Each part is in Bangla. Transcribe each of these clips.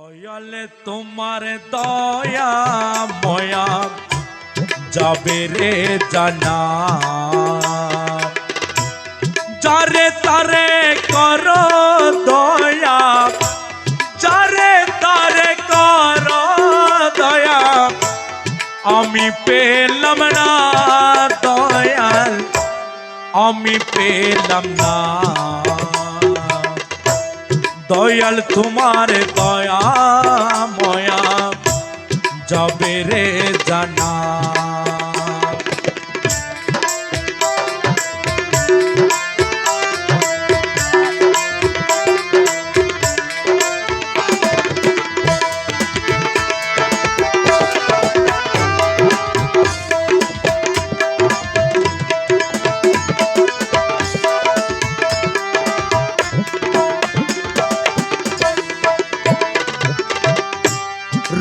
দয়ালে তোমার দয়া ময়া যাবে রে জানা। যারে তারে কর দয়া, যারে তারে কর দয়া, আমি পেলাম না দয়াল, আমি পেলাম না। দয়াল তোমার দয়া ময়া। যাবে রে জানা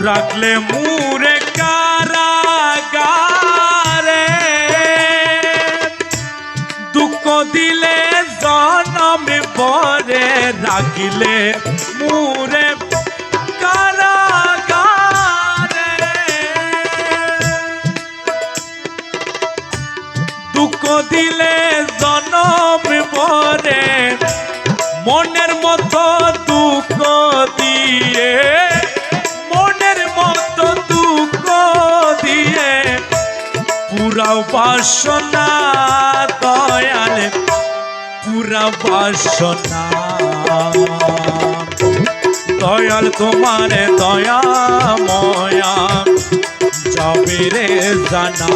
রাখলে মুরে কারাগারে। দুঃখ দিলে জনমে পরে রাখিলে মুরে কারাগারে। দুঃখ দিলে জনম পরে মনের মতো দুঃখ দিয়ে বাসনা দয়াল পুরা বাসনা দয়াল তোমার দয়া ময়া যাবে রে জানা।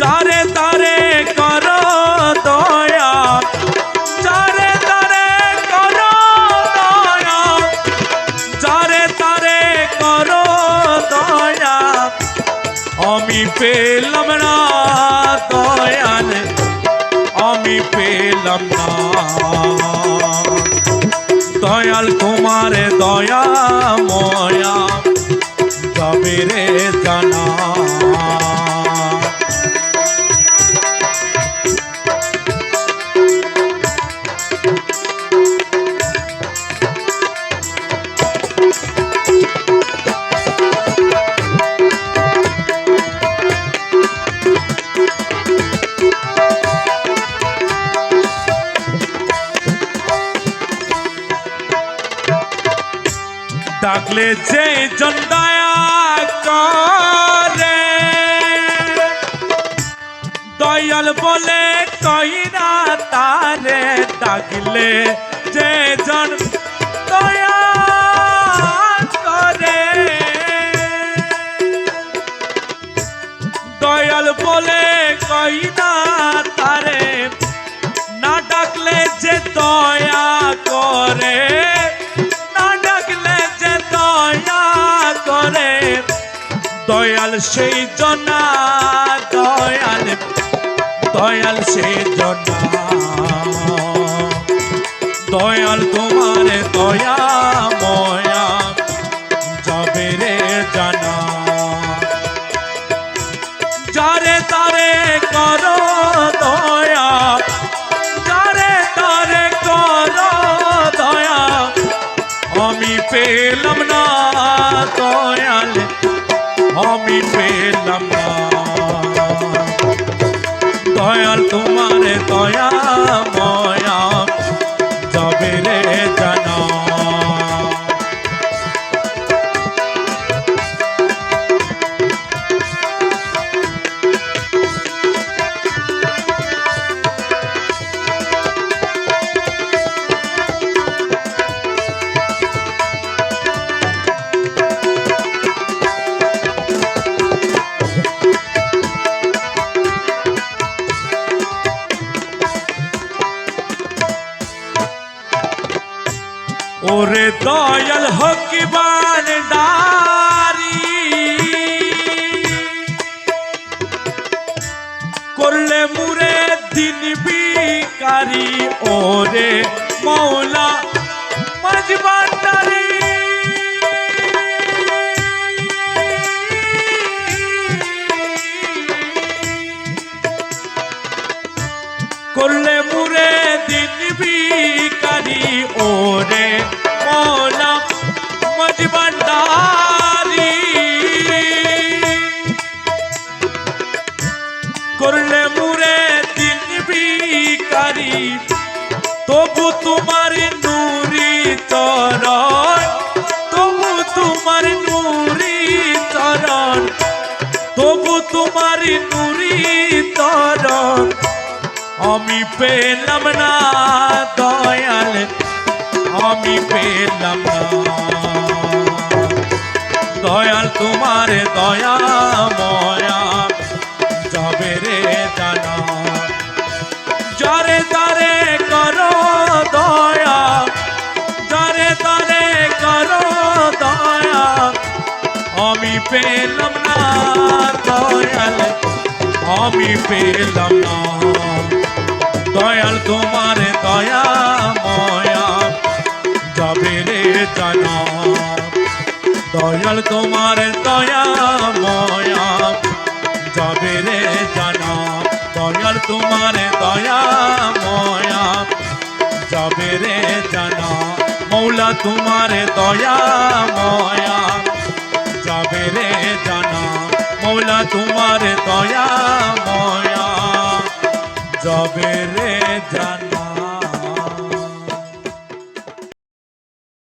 যারে পেলাম না দয়াল আমি পেলাম না। দয়াল তোমার দয়া ময়া। ডাকলে যে জন দয়া করে দয়াল বলে কইরা তারে ডাকলে যে জন সেই জনা, দয়াল দয়াল সেই জনা। দয়াল তোমার দয়া, ময়া যাবে রে জানা। যারে তারে করো দয়া, যারে তারে করো দয়া, আমি পেলাম না দয়াল। আমি পেলাম না। দয়াল তোমার দয়া ওরে দয়াল হকিবান ডারি। করলে মুরে দিন বিকারি ওরে মৌলা মজবান্ডারি করলে ওরে মৌলা মজবান্ডারি করলে মুরে দিন বিকারি তবু তোমার নুরি চরণ, তবু তোমার নুরি চরণ, তবু তোমার নুরি চরণ। আমি পেলাম না দয়াল আমি পেলাম না। দয়াল তোমার দয়া ময়া যাবে রে জানা। যারে তারে করো দয়া, যারে তারে করো দয়া, আমি পেলাম না দয়াল, আমি পেলাম না। দয়াল তোমার দয়া দয়াল তোমার দয়া ময়া। যাবে রে জানা, দয়াল তোমার দয়া ময়া। যাবে রে জানা, মৌলা তোমার দয়া ময়া। যাবে রে জানা, মৌলা তোমার দয়া ময়া। যাবে রে